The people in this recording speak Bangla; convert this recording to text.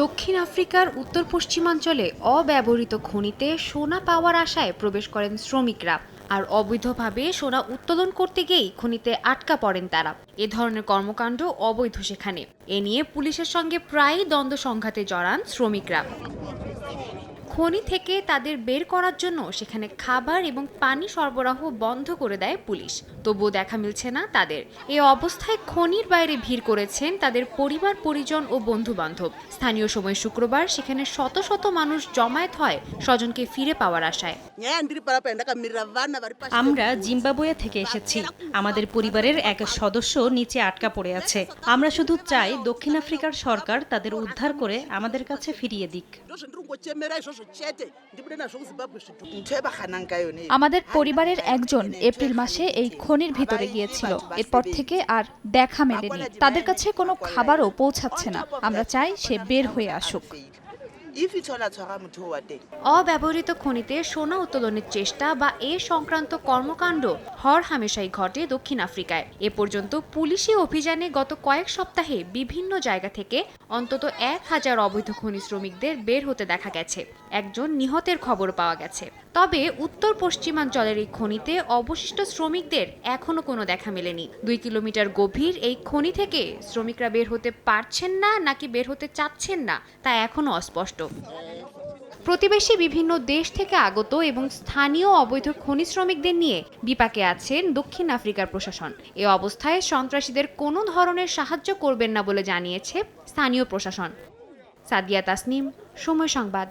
দক্ষিণ আফ্রিকার উত্তর পশ্চিমাঞ্চলে অব্যবহৃত খনিতে সোনা পাওয়ার আশায় প্রবেশ করেন শ্রমিকরা। আর অবৈধভাবে সোনা উত্তোলন করতে গিয়েই খনিতে আটকা পড়েন তারা। এ ধরনের কর্মকাণ্ড অবৈধ সেখানে। এ নিয়ে পুলিশের সঙ্গে প্রায়ই দ্বন্দ্ব সংঘাতে জড়ান শ্রমিকরা। খনি থেকে তাদের বের করার জন্য সেখানে খাবার এবং পানি সরবরাহ বন্ধ করে দেয় পুলিশ। তবুও দেখা মিলছে না তাদের। এই অবস্থায় খনির বাইরে ভিড় করেছেন তাদের পরিবার, পরিজন ও বন্ধু বান্ধব স্থানীয় সময় শুক্রবার সেখানে শত শত মানুষ জমায়েত হয় স্বজনকে ফিরে পাওয়ার আশায়। আমরা জিম্বাবুয়ে থেকে এসেছি। আমাদের পরিবারের এক সদস্য নিচে আটকা পড়ে আছে। আমরা শুধু চাই দক্ষিণ আফ্রিকার সরকার তাদের উদ্ধার করে আমাদের কাছে ফিরিয়ে দিক। আমাদের পরিবারের একজন এপ্রিল মাসে এই খনির ভিতরে গিয়েছিল এরপর থেকে আর দেখা মেলেনি তাদের কাছে কোনো খাবারও পৌঁছাচ্ছে না আমরা চাই সে বের হয়ে আসুক অব্যবহৃত খনিতে সোনা উত্তোলনের চেষ্টা বা এ সংক্রান্ত কর্মকাণ্ড হর হামেশাই ঘটে দক্ষিণ আফ্রিকায়। এ পর্যন্ত পুলিশি অভিযানে গত কয়েক সপ্তাহে বিভিন্ন জায়গা থেকে অন্তত এক হাজার অবৈধ খনি শ্রমিকদের বের হতে দেখা গেছে। একজন নিহতের খবর পাওয়া গেছে। তবে উত্তর পশ্চিমাঞ্চলের এই খনিতে অবশিষ্ট শ্রমিকদের এখনও কোনো দেখা মেলেনি। দুই কিলোমিটার গভীর এই খনি থেকে শ্রমিকরা বের হতে পারছেন না নাকি বের হতে চাচ্ছেন না, তা এখনও অস্পষ্ট। প্রতিবেশী বিভিন্ন দেশ থেকে আগত এবং স্থানীয় অবৈধ খনি শ্রমিকদের নিয়ে বিপাকে আছেন দক্ষিণ আফ্রিকার প্রশাসন। এ অবস্থায় সন্ত্রাসীদের কোনো ধরনের সাহায্য করবেন না বলে জানিয়েছে স্থানীয় প্রশাসন। সাদিয়া তাসনিম, সময় সংবাদ।